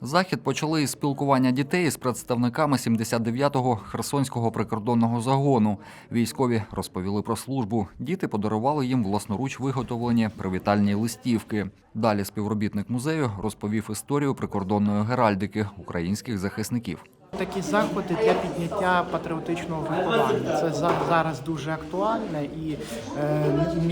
Захід почали із спілкування дітей з представниками 79-го Херсонського прикордонного загону. Військові розповіли про службу. Діти подарували їм власноруч виготовлені привітальні листівки. Далі співробітник музею розповів історію прикордонної геральдики українських захисників. Такі заходи для підняття патріотичного виховання. Це за- зараз дуже актуальне і е,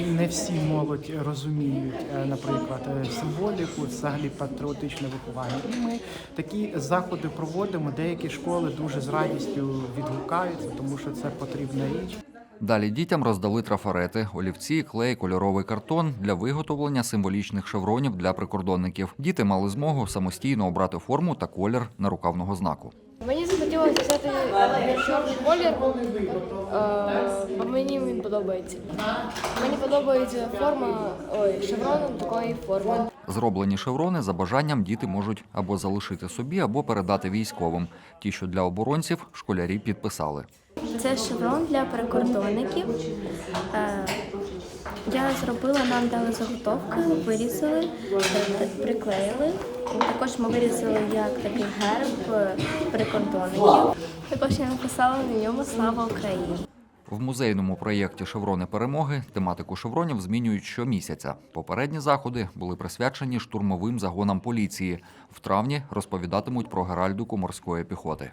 не всі молодь розуміють, е, наприклад, е, символіку, взагалі патріотичне виховання. І ми такі заходи проводимо. Деякі школи дуже з радістю відгукаються, тому що це потрібна річ. Далі дітям роздали трафарети, олівці, клей, кольоровий картон для виготовлення символічних шевронів для прикордонників. Діти мали змогу самостійно обрати форму та колір нарукавного знаку. Мені захотілося взяти чорний колір, е, бо мені він подобається. Мені подобається форма ой, шеврону такої форми. Зроблені шеврони за бажанням діти можуть або залишити собі, або передати військовим. Ті, що для оборонців, школярі підписали. Це шеврон для прикордонників. Е, Я зробила, нам дали заготовки, вирізали, е, приклеїли. Також ми вирізали як такий герб е, прикордонників. Також я написала на ньому Слава Україні. В музейному проєкті Шеврони перемоги тематику шевронів змінюють щомісяця. Попередні заходи були присвячені штурмовим загонам поліції. В травні розповідатимуть про геральдику морської піхоти.